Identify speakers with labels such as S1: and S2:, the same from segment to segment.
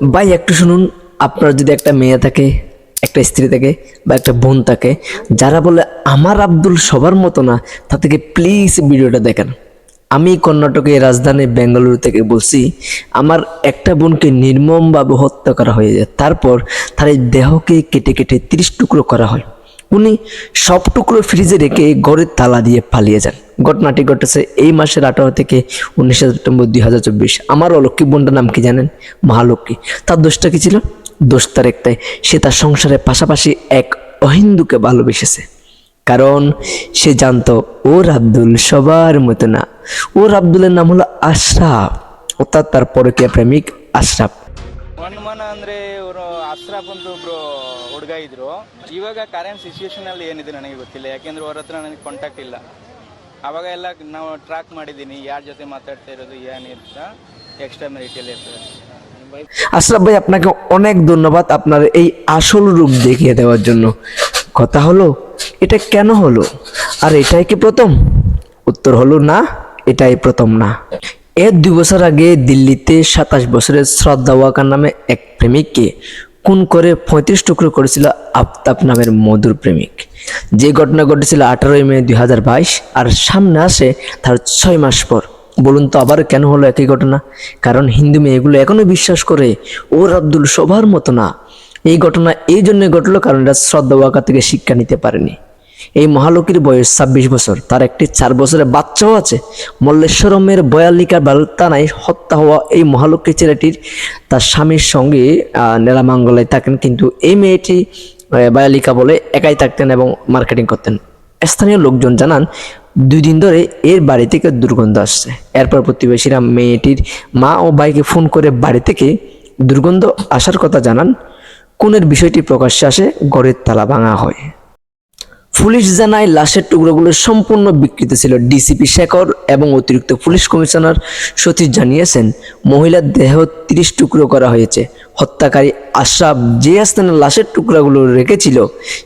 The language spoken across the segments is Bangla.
S1: ভাই, একটু শুনুন, আপনার যদি একটা মেয়ে থাকে, একটা স্ত্রী থাকে বা একটা বোন থাকে, যারা বলে, আমার আব্দুল সবার মতো না তা থেকে প্লিজ ভিডিওটা দেখেন। আমি কর্ণাটকের রাজধানী বেঙ্গালুরু থেকে বলছি, আমার একটা বোনকে নির্মমভাবে হত্যা করা হয়ে যায়। তারপর তার এই দেহকে কেটে কেটে তিরিশ টুকরো করা হয়। উনি সব টুকরো ফ্রিজে রেখে ঘরের তালা দিয়ে পালিয়ে যান ঘটনাটি ঘটেছে এই মাসের আঠারো থেকে উনিশে সেপ্টেম্বর দুই হাজার চব্বিশ আমার অলক্ষ্মী বোনটার নাম কি জানেন মহালক্ষ্মী তার দোষটা কি ছিল দোষ তার একটাই সে তার সংসারের পাশাপাশি এক অহিন্দুকে ভালোবেসেছে কারণ সে জানতো ওর আব্দুল সবার মতো না ওর আব্দুলের নাম হলো আশরাফ অর্থাৎ তার পরকীয়া প্রেমিক আশরাফ
S2: ಮನ ಅಂದ್ರೆ ಇವರು ಅಶ್ರಫ್ ಅಂತ ಒಬ್ರು ಹುಡುಗ ಇದ್ರು ಇವಾಗ ಕರೆಂಟ್ ಸಿಚುವೇಶನ್ ಅಲ್ಲಿ ಏನಿದೆ ನನಗೆ ಗೊತ್ತಿಲ್ಲ ಯಾಕೆಂದ್ರೆ ಅವ್ರ ಹತ್ರ ನನಗೆ ಕಾಂಟ್ಯಾಕ್ಟ್ ಇಲ್ಲ ಅವಾಗ ಎಲ್ಲ ನಾವು ಟ್ರ್ಯಾಕ್ ಮಾಡಿದ್ದೀನಿ ಯಾರ ಜೊತೆ ಮಾತಾಡ್ತಾ ಇರೋದು ಏನಿರ್ತ ಎಕ್ಸ್ಟ್ರಾ ಮೆರಿಟಿಯಲ್ಲಿ ಇರ್ತದೆ
S1: আশরাফ ভাই আপনাকে অনেক ধন্যবাদ আপনার এই আসল রূপ দেখিয়ে দেওয়ার জন্য কথা হলো এটা কেন হলো আর এটাই কি প্রথম উত্তর হলো না এটাই প্রথম না এর দুই বছর আগে দিল্লিতে সাতাশ বছরের শ্রদ্ধা ওয়াকার নামে এক প্রেমিককে খুন করে পঁয়ত্রিশ টুকরো করেছিল আফতাব নামের মধুর প্রেমিক। যে ঘটনা ঘটেছিল আঠারোই মে দুই হাজার বাইশ, আর সামনে আসে তার ছয় মাস পর। বলুন তো আবার কেন হলো একই ঘটনা? কারণ হিন্দু মেয়ে এগুলো এখনও বিশ্বাস করে, ওর আব্দুল সবার মতো না। এই ঘটনা এই জন্য ঘটলো কারণ এটা শ্রদ্ধা থেকে শিক্ষা নিতে পারেনি। এই মহালকীর বয়স ছাব্বিশ বছর। তার একটি চার বছরের বাচ্চাও আছে। মল্লেশ্বরমের বয়ালিকার বালতানায় হত্যা হওয়া এই মহালক্ষ্মী ছেলেটির তার স্বামীর সঙ্গে নেলামাঙ্গলায় থাকেন কিন্তু এই মেয়েটি বায়ালিকা বলে একাই থাকতেন এবং মার্কেটিং করতেন। স্থানীয় লোকজন জানান, দুই দিন ধরে এর বাড়ি থেকে দুর্গন্ধ আসছে। এরপর প্রতিবেশীরা মেয়েটির মা ও ভাইকে ফোন করে বাড়ি থেকে দুর্গন্ধ আসার কথা জানান। কোনের বিষয়টি প্রকাশ্যে আসে ঘরের তালা ভাঙা হয়। পুলিশ জানায় লাশের টুকরোগুলো সম্পূর্ণ বিকৃত ছিল। ডিসিপি শেখর এবং অতিরিক্ত পুলিশ কমিশনার সতীশ জানিয়েছেন, মহিলার দেহ তিরিশ টুকরো করা হয়েছে। হত্যাকারী আশরাফ যে স্থানে লাশের টুকরাগুলো রেখেছিল,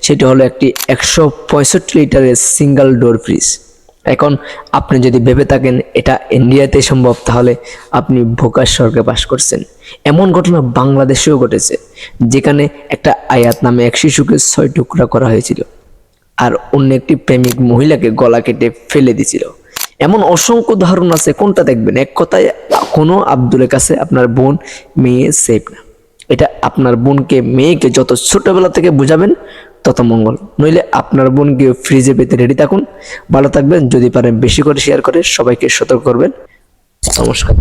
S1: সেটি হলো একটি একশো পঁয়ষট্টি লিটারের সিঙ্গেল ডোর ফ্রিজ এখন আপনি যদি ভেবে থাকেন, এটা ইন্ডিয়াতে সম্ভব, তাহলে আপনি ভোকার স্বর্গে বাস করছেন। এমন ঘটনা বাংলাদেশেও ঘটেছে, যেখানে একটা আয়াত নামে এক শিশুকে ছয় টুকরা করা হয়েছিল। আর অন্য একটি প্রেমিক মহিলাকে গলা কেটে ফেলে দিছিল। এমন অসংখ্য ধারণ আছে, কোনটা দেখবেন? এক কথায় কোনো আব্দুলের কাছে আপনার বোন, মেয়ে সেফ না। এটা আপনার বোনকে, মেয়েকে যত ছোটবেলা থেকে বোঝাবেন, তত মঙ্গল। নইলে আপনার বোনকে ফ্রিজে পেতে রেডি থাকুন। ভালো থাকবেন, যদি পারেন বেশি করে শেয়ার করে সবাইকে সতর্ক করবেন। নমস্কার।